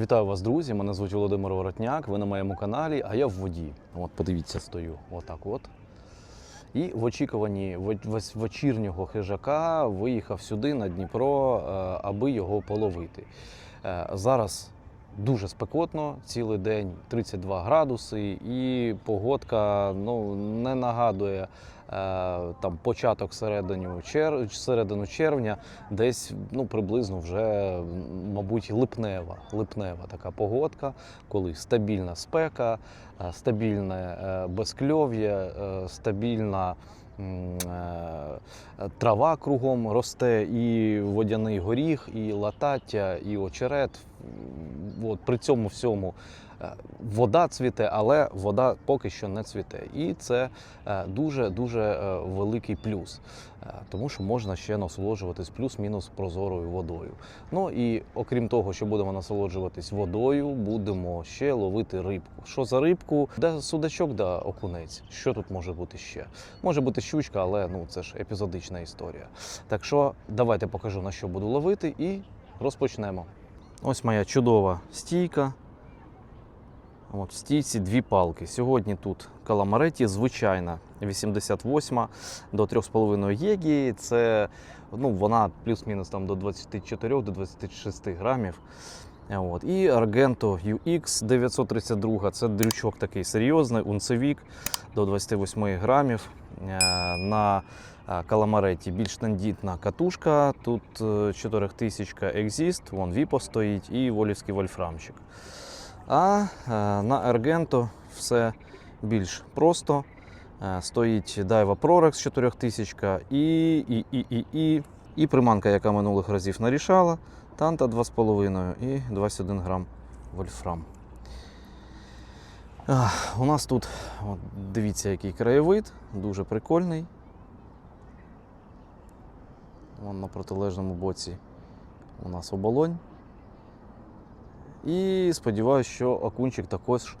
Вітаю вас, друзі! Мене звуть Володимир Воротняк. Ви на моєму каналі, а я в воді. От подивіться, стою. Отак от. І в очікуванні вечірнього хижака виїхав сюди на Дніпро, е, аби його половити. Е, Зараз дуже спекотно, цілий день 32 градуси, і погодка ну, не нагадує там початок середину, чер... середину червня, десь ну, приблизно вже, мабуть, липнева, липнева така погодка, коли стабільна спека, е, стабільне е, безкльов'я, е, стабільна. е, Трава кругом росте, і водяний горіх, і латаття, і очерет. От при цьому всьому е, вода цвіте, але вода поки що не цвіте. І це дуже дуже великий плюс, е, тому що можна ще насолоджуватись плюс-мінус прозорою водою. Ну і окрім того, що будемо насолоджуватись водою, будемо ще ловити рибку. Що за рибку? Де судачок, да окунець. Що тут може бути ще? Може бути щучка, але ну це ж епізодична історія. Так що давайте покажу на що буду ловити і розпочнемо. Ось моя чудова стійка. От в стійці дві палки. Сьогодні тут каламареті, звичайна 88 до 3,5 єгі. Це ну, вона плюс-мінус там до 24 до 26 грамів. От. І Argento UX 932 це дрючок такий серйозний, унцевік до 28 грамів. Е, На е, каламареті більш тендітна катушка. Тут е, 4000 Exist, вон Віпо стоїть і волівський вольфрамчик. А е, на Argento все більш просто. Е, Стоїть Daiwa Prorex 4000 і, і, і, і, і, і приманка, яка минулих разів нарішала. Танта 2,5 і 21 грам вольфрам. У нас тут, от, дивіться, який краєвид, дуже прикольний. Вон на протилежному боці у нас оболонь. І сподіваюся, що окунчик також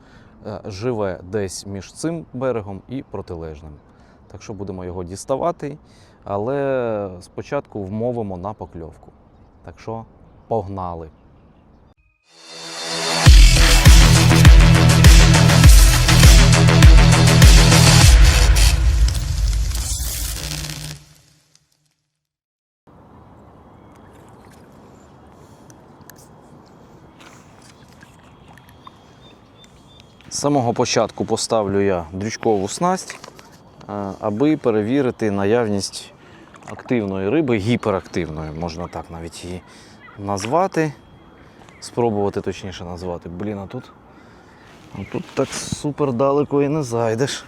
е, живе десь між цим берегом і протилежним. Так що будемо його діставати, але спочатку вмовимо на покльовку. Так що погнали. Самого початку поставлю я дрючкову снасть, е, аби перевірити наявність активної риби, гіперактивної, можна так навіть її назвати. Спробувати точніше назвати. Блін, а тут, а тут так супер далеко і не зайдеш.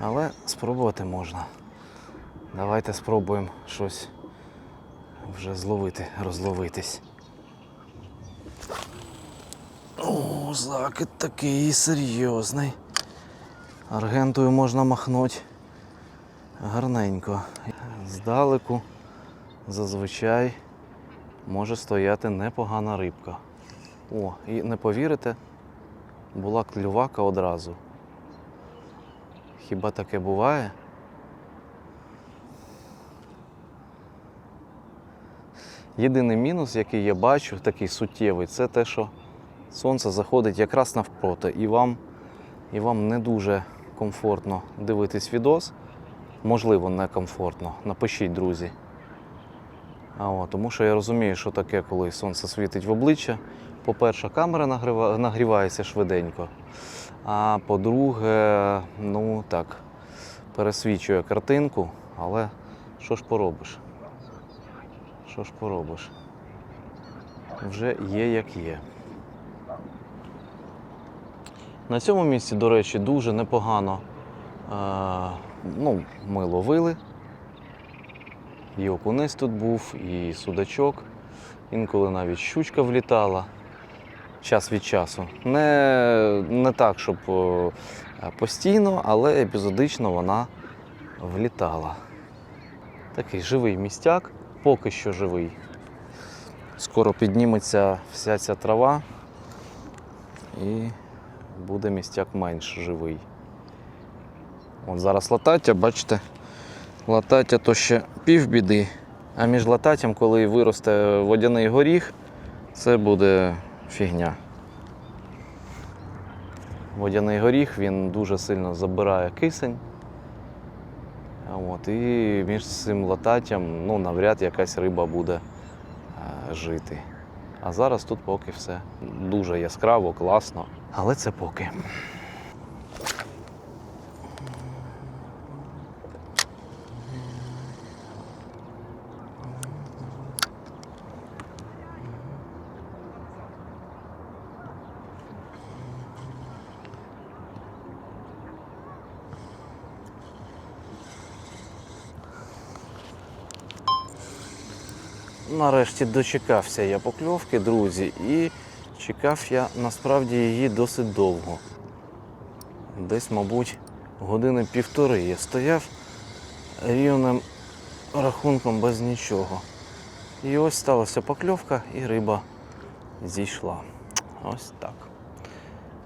Але спробувати можна. Давайте спробуємо щось вже зловити, розловитись. О, закид такий серйозний. Аргентою можна махнути гарненько. Здалеку зазвичай може стояти непогана рибка. О, і не повірите, була клювака одразу. Хіба таке буває? Єдиний мінус, який я бачу, такий суттєвий, це те, що сонце заходить якраз навпроти, і вам, і вам не дуже комфортно дивитись відос. Можливо, не комфортно. Напишіть, друзі. А от, тому що я розумію, що таке, коли сонце світить в обличчя. По-перше, камера нагрівається швиденько. А по-друге, ну так, пересвічує картинку, але що ж поробиш? Що ж поробиш? Вже є як є. На цьому місці, до речі, дуже непогано е, ну, ми ловили. І окунець тут був, і судачок. Інколи навіть щучка влітала час від часу. Не, не так, щоб е, постійно, але епізодично вона влітала. Такий живий містяк, поки що живий. Скоро підніметься вся ця трава і буде містяк менш живий. От зараз латаття, бачите, латаття то ще півбіди, а між лататтям, коли виросте водяний горіх, це буде фігня. Водяний горіх він дуже сильно забирає кисень. От, і між цим лататтям ну, навряд якась риба буде е, жити. А зараз тут поки все дуже яскраво, класно. Але це поки. Нарешті дочекався я покльовки, друзі, і чекав я насправді її досить довго. Десь, мабуть, години півтори я стояв рівним рахунком без нічого. І ось сталася покльовка, і риба зійшла. Ось так.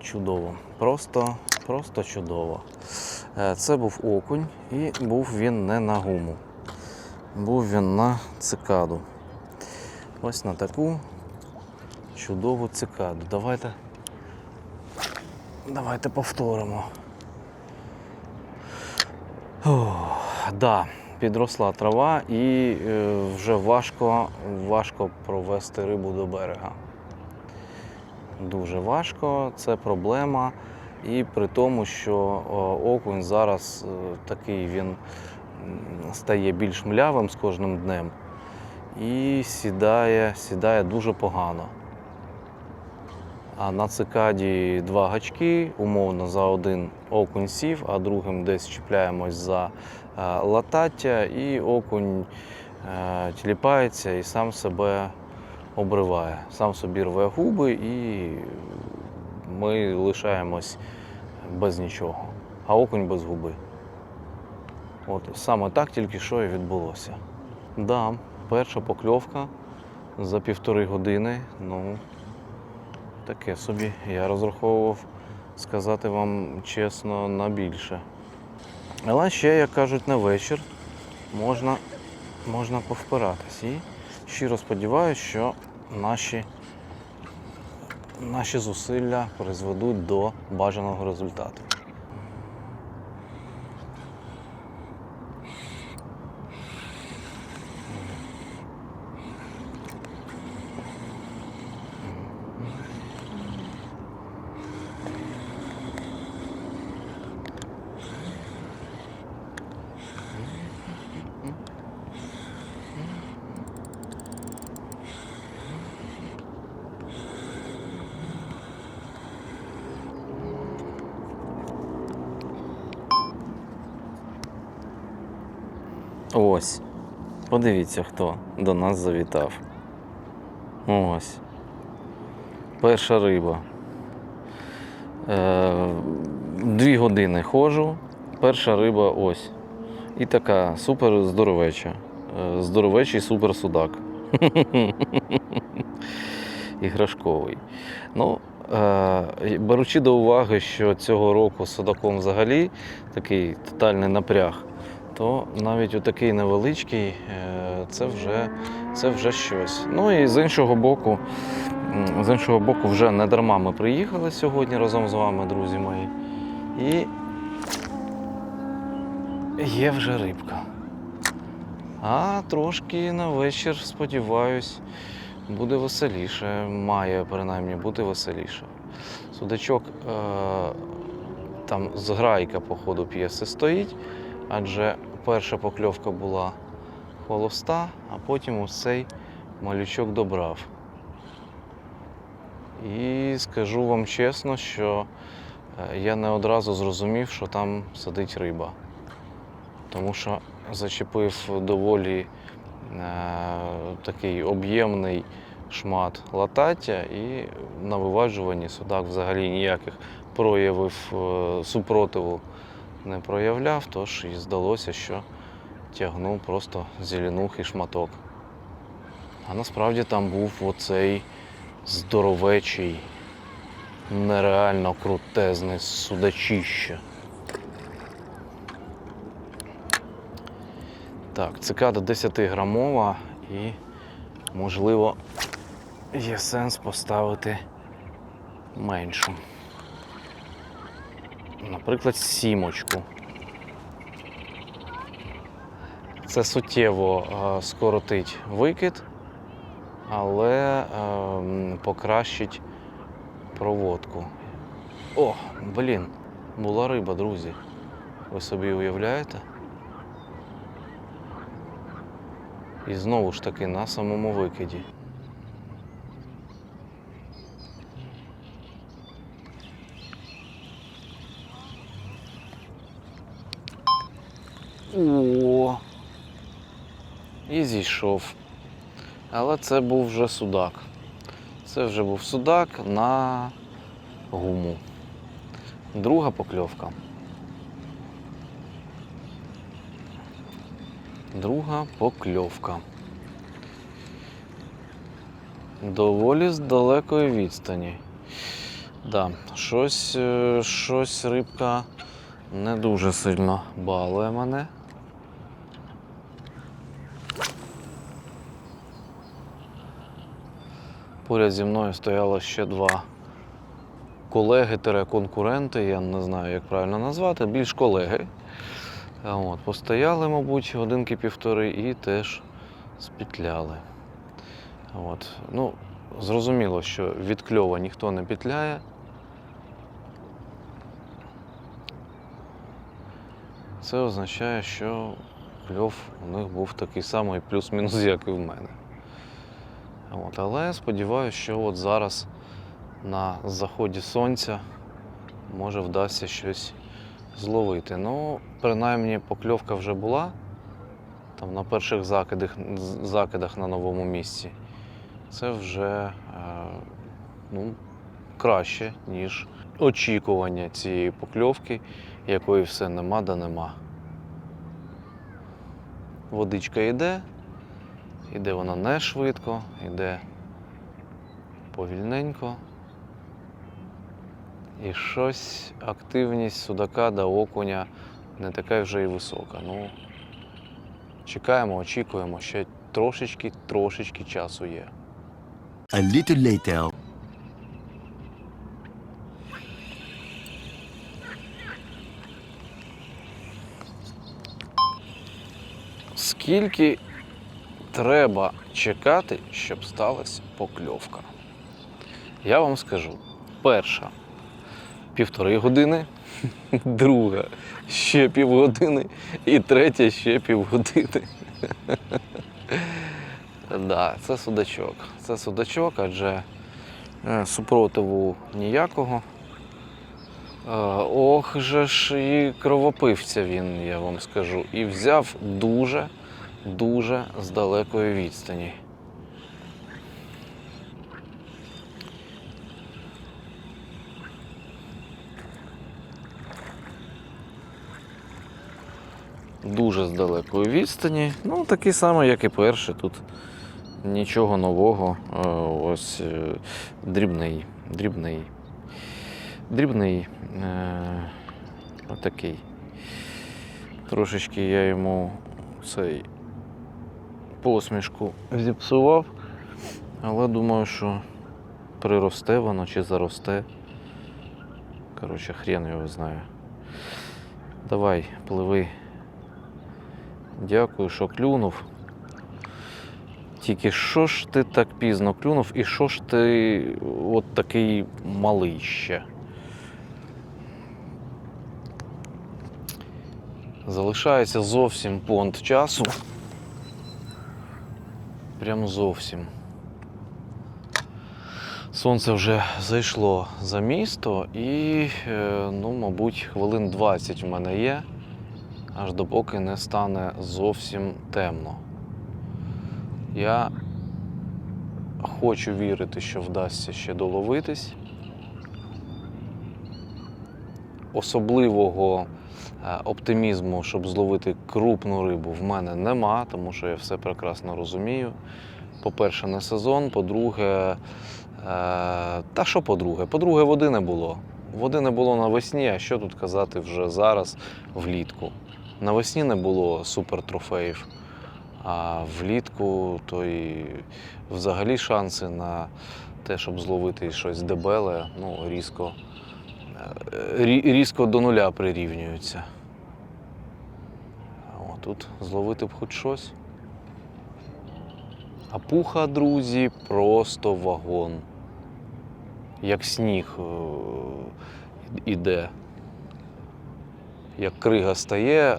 Чудово. Просто, просто чудово. Е, Це був окунь, і був він не на гуму. Був він на цикаду. Ось на таку чудову цикаду. Давайте. Давайте повторимо. Ох, да, підросла трава і е, вже важко, важко провести рибу до берега. Дуже важко, це проблема. І при тому, що окунь зараз е, такий він стає більш млявим з кожним днем і сідає, сідає дуже погано. А на цикаді два гачки, умовно за один окунь сів, а другим десь чіпляємось за е, латаття, і окунь е, тіліпається і сам себе обриває, сам собі рве губи, і ми лишаємось без нічого. А окунь без губи. От саме так тільки що і відбулося. Да, перша покльовка за півтори години. Ну, таке собі. Я розраховував сказати вам чесно на більше. Але ще, як кажуть, на вечір можна, можна повпиратись. І щиро сподіваюся, що наші, наші зусилля призведуть до бажаного результату. Ось. Подивіться, хто до нас завітав. Ось. Перша риба. Е, дві години ходжу. Перша риба ось. І така супер здоровеча. Е, здоровечий супер судак. Іграшковий. Ну, е, беручи до уваги, що цього року судаком взагалі такий тотальний напряг, то навіть у такий невеличкий е, це вже, це вже щось. Ну і з іншого боку, з іншого боку, вже не дарма ми приїхали сьогодні разом з вами, друзі мої. І є вже рибка. А трошки на вечір, сподіваюсь, буде веселіше. Має принаймні бути веселіше. Судачок е, там зграйка по ходу п'єси стоїть, адже перша покльовка була холоста, а потім ось цей малючок добрав. І скажу вам чесно, що е, я не одразу зрозумів, що там сидить риба. Тому що зачепив доволі е, такий об'ємний шмат латаття і на виважуванні судак взагалі ніяких проявів е, супротиву не проявляв, тож і здалося, що тягнув просто зеленухий шматок. А насправді там був оцей здоровечий, нереально крутезний судачище. Так, цикада 10-грамова і, можливо, є сенс поставити меншу. Наприклад, сімочку. Це суттєво е, скоротить викид, але е, покращить проводку. О, блін, була риба, друзі. Ви собі уявляєте? І знову ж таки на самому викиді. О, і зійшов. Але це був вже судак. Це вже був судак на гуму. Друга покльовка. Друга покльовка. Доволі з далекої відстані. Да, щось, е, щось рибка не дуже сильно балує мене. Поряд зі мною стояло ще два колеги-конкуренти, я не знаю, як правильно назвати, більш колеги. От, постояли, мабуть, годинки півтори і теж спітляли. От. Ну, зрозуміло, що від кльова ніхто не петляє. Це означає, що кльов у них був такий самий плюс-мінус, як і в мене. От, але сподіваюся, що от зараз на заході сонця може вдасться щось зловити. Ну, принаймні, покльовка вже була там на перших закидах, закидах на новому місці. Це вже е, ну, краще, ніж очікування цієї покльовки, якої все нема да нема. Водичка йде, іде вона не швидко, йде повільненько. І щось активність судака да окуня не така вже і висока. Ну, чекаємо, очікуємо, ще трошечки, трошечки часу є. A little later. Скільки треба чекати, щоб сталася покльовка? Я вам скажу: перша півтори години, друга ще півгодини і третя ще півгодини. Да, це судачок. Це судачок, адже е, супротиву ніякого. Е, Ох же ж і кровопивця він, я вам скажу. І взяв дуже, дуже з далекої відстані. Дуже з далекої відстані. Ну, такий самий, як і перший. Тут нічого нового. Е, Ось е, дрібний, дрібний. Дрібний. Е, отакий. Трошечки я йому цей посмішку зіпсував, але думаю, що приросте воно чи заросте. Коротше, хрен його знає. Давай, пливи. Дякую, що клюнув. Тільки що ж ти так пізно клюнув і що ж ти от такий малий ще? Залишається зовсім понт часу. Прям зовсім. Сонце вже зайшло за місто і, е, ну, мабуть, хвилин 20 в мене є, аж допоки не стане зовсім темно. Я хочу вірити, що вдасться ще доловитись. Особливого е, оптимізму, щоб зловити крупну рибу, в мене нема, тому що я все прекрасно розумію. По-перше, не сезон, по-друге, е, та що по-друге? По-друге, води не було. Води не було навесні, а що тут казати вже зараз влітку. Навесні не було супертрофеїв, а влітку то і взагалі шанси на те, щоб зловити щось дебеле, ну, різко, рі- різко до нуля прирівнюються. О, тут зловити б хоч щось. А пуха, друзі, просто вагон. Як сніг е, іде. Як крига стає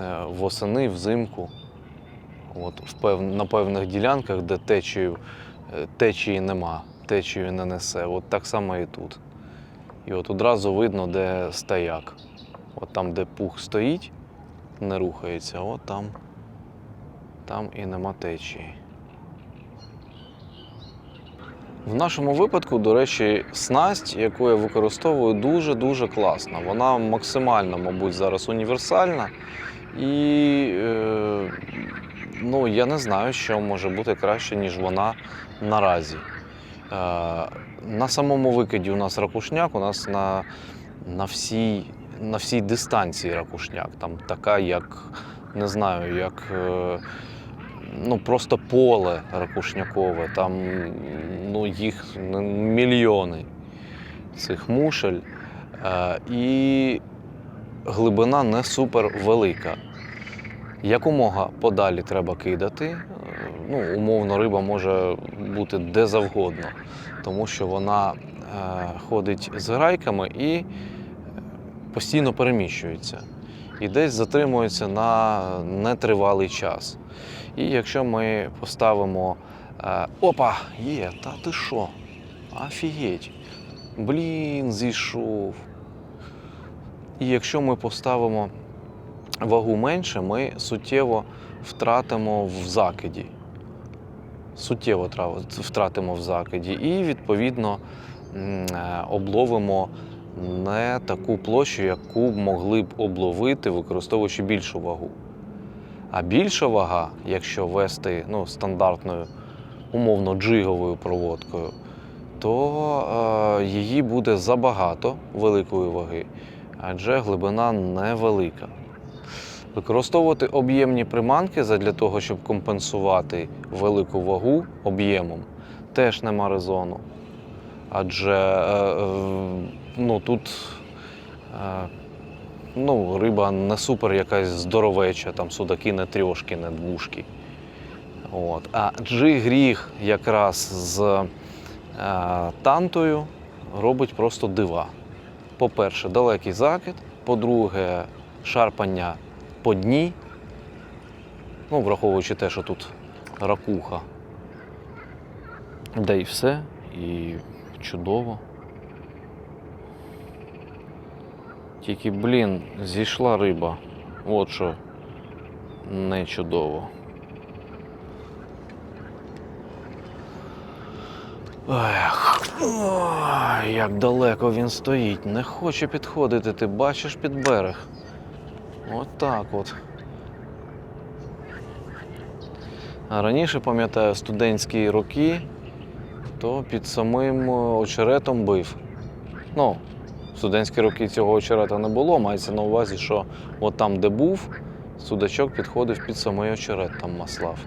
е, восени, взимку. От, в на певних ділянках, де течію, е, течії нема, течію не несе. От так само і тут. І от одразу видно, де стояк. От там, де пух стоїть, не рухається, от там, там і нема течії. В нашому випадку, до речі, снасть, яку я використовую, дуже-дуже класна. Вона максимально, мабуть, зараз універсальна. І е, ну, я не знаю, що може бути краще, ніж вона наразі. На самому викиді у нас ракушняк, у нас на, на, всій, на всій дистанції ракушняк. Там така, як не знаю, як. Е, ну, просто поле ракушнякове, там ну, їх ну, мільйони цих мушель. Е, і глибина не супер велика. Якомога подалі треба кидати. Е, Ну, умовно, риба може бути де завгодно, тому що вона е, ходить з грайками і постійно переміщується. І десь затримується на нетривалий час. І якщо ми поставимо. е, Опа! Є, та ти що? Офігеть! Блін, зійшов. І якщо ми поставимо вагу менше, ми суттєво втратимо в закиді. Суттєво втратимо в закиді. І, відповідно, е, обловимо не таку площу, яку могли б обловити, використовуючи більшу вагу. А більша вага, якщо вести ну, стандартною, умовно джиговою проводкою, то е, її буде забагато великої ваги, адже глибина невелика. Використовувати об'ємні приманки для того, щоб компенсувати велику вагу об'ємом, теж нема резону. Адже е, ну, тут е, ну, риба не супер якась здоровеча, там судаки не трьошки, не двушки. От. А джиг-ріг якраз з е, тантою робить просто дива. По-перше, далекий закид, по-друге, шарпання по дні. Ну, враховуючи те, що тут ракуха. Да і все. І чудово. Тільки, блін, зійшла риба. От що не чудово. Ех, як далеко він стоїть. Не хоче підходити, ти бачиш під берег. От так от. А раніше, пам'ятаю, студентські роки, то під самим е, очеретом бив. Ну, студентські роки цього очерета не було, мається на увазі, що от там, де був, судачок підходив під самий очерет, там маслав.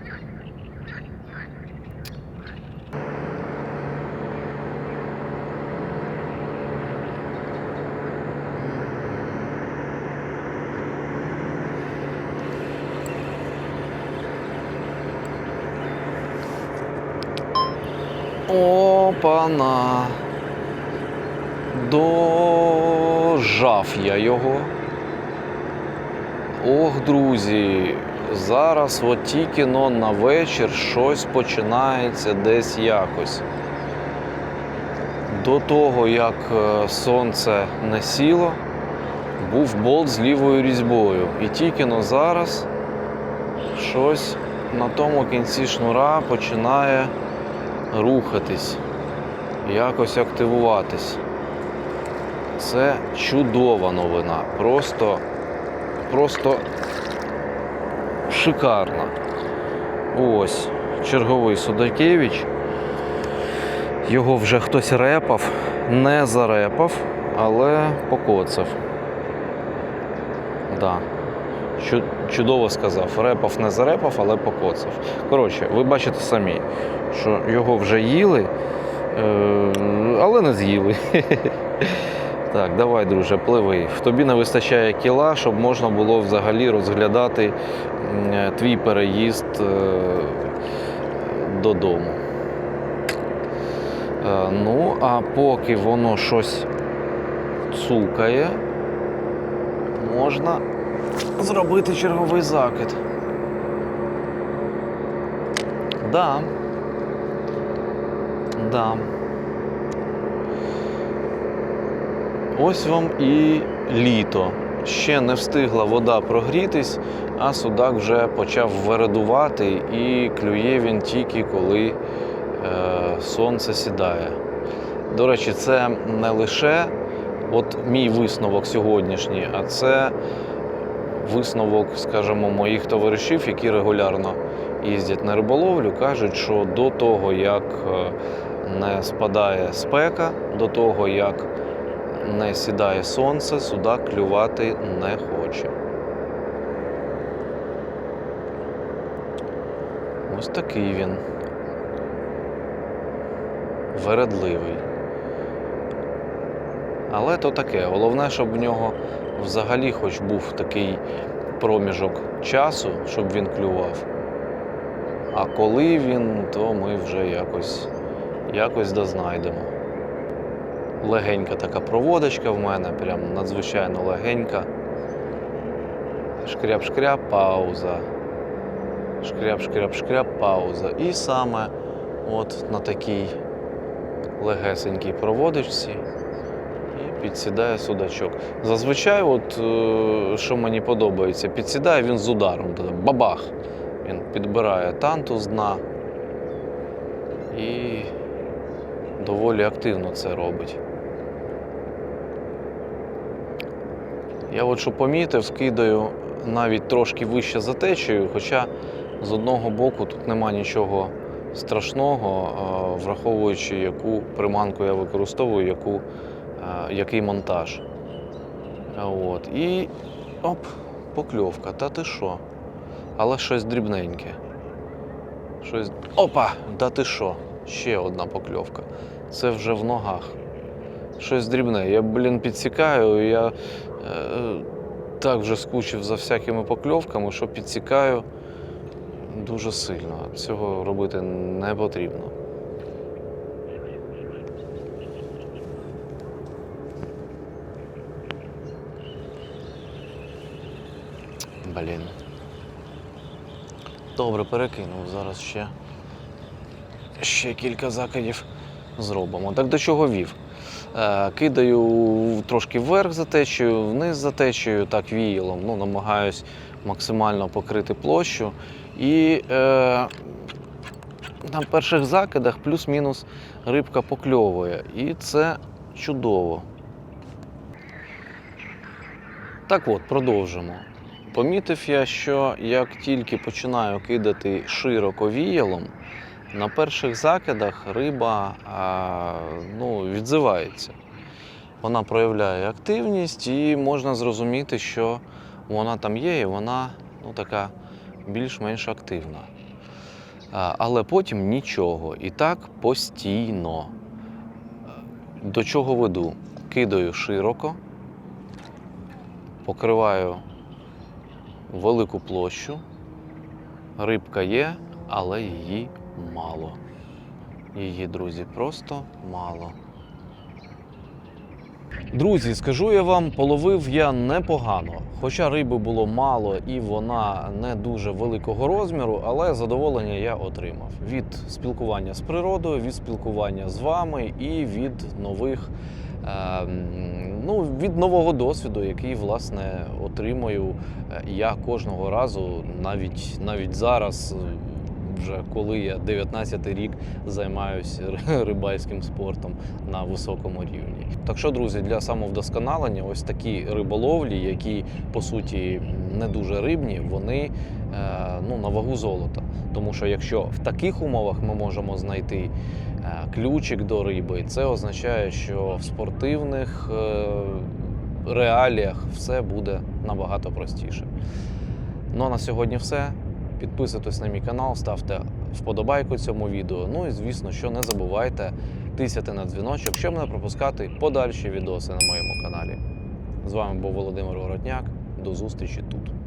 Опана. Дожав я його. Ох, друзі, зараз от тільки но на вечір щось починається десь якось. До того, як е, сонце не сіло, був болт з лівою різьбою. І тільки но зараз щось на тому кінці шнура починає рухатись, якось активуватись. Це чудова новина. Просто, просто шикарна. Ось черговий Судакевич. Його вже хтось репав, не зарепав, але покоцав. Да. Чудово сказав. Репав не зарепав, але покоцав. Коротше, ви бачите самі, що його вже їли, Е, але не з'їли. Так, давай, друже, пливи. В тобі не вистачає кіла, щоб можна було взагалі розглядати е, твій переїзд е, додому. Ну, а поки воно щось цукає, можна зробити черговий закид. Да. Да. Ось вам і літо. Ще не встигла вода прогрітись, а судак вже почав вередувати і клює він тільки коли е, сонце сідає. До речі, це не лише от мій висновок сьогоднішній, а це висновок, скажімо, моїх товаришів, які регулярно їздять на риболовлю, кажуть, що до того, як е, не спадає спека, до того, як не сідає сонце, судак клювати не хоче. Ось такий він. Вередливий. Але то таке. Головне, щоб в нього взагалі хоч був такий проміжок часу, щоб він клював. А коли він, то ми вже якось, якось дознайдемо. Легенька така проводочка в мене, прям надзвичайно легенька. Шкряп-шкряп, пауза. Шкряп-шкряп-шкряп, пауза. І саме от на такій легесенькій проводочці підсідає судачок. Зазвичай, от, е, що мені подобається, підсідає він з ударом. Бабах! Він підбирає танту з дна і доволі активно це робить. Я от що помітив, скидаю навіть трошки вище за течею, хоча з одного боку тут нема нічого страшного, враховуючи, яку приманку я використовую, яку, який монтаж. От. І оп, покльовка. Та ти що? Але щось дрібненьке. Щось. Опа! Та ти що? Ще одна покльовка. Це вже в ногах. Щось дрібне. Я, блін, підсікаю, я е, так вже скучив за всякими покльовками, що підсікаю дуже сильно. Цього робити не потрібно. Блін. Добре, перекинув. Зараз ще, ще кілька закидів зробимо. Так до чого вів? Е, кидаю трошки вверх за течею, вниз за течею, так віялом. Ну, намагаюсь максимально покрити площу. І е, на перших закидах плюс-мінус рибка покльовує. І це чудово. Так от, продовжимо. Помітив я, що як тільки починаю кидати широко віялом, на перших закидах риба а, ну, відзивається. Вона проявляє активність і можна зрозуміти, що вона там є, і вона ну, така більш-менш активна. А, але потім нічого. І так постійно. До чого веду? Кидаю широко, покриваю велику площу. Рибка є, але її мало. Її, друзі, просто мало. Друзі, скажу я вам, половив я непогано. Хоча риби було мало і вона не дуже великого розміру, але задоволення я отримав від спілкування з природою, від спілкування з вами і від нових. ем, Ну, від нового досвіду, який власне отримую е, я кожного разу, навіть навіть зараз, е, вже коли я 19 рік займаюся рибальським спортом на високому рівні. Так що, друзі, для самовдосконалення, ось такі риболовлі, які по суті не дуже рибні, вони е, ну, на вагу золота. Тому що якщо в таких умовах ми можемо знайти ключик до риби, це означає, що в спортивних е, реаліях все буде набагато простіше. Ну а на сьогодні все. Підписуйтесь на мій канал, ставте вподобайку цьому відео. Ну і звісно, що не забувайте тисяти на дзвіночок, щоб не пропускати подальші відоси на моєму каналі. З вами був Володимир Воротняк. До зустрічі тут.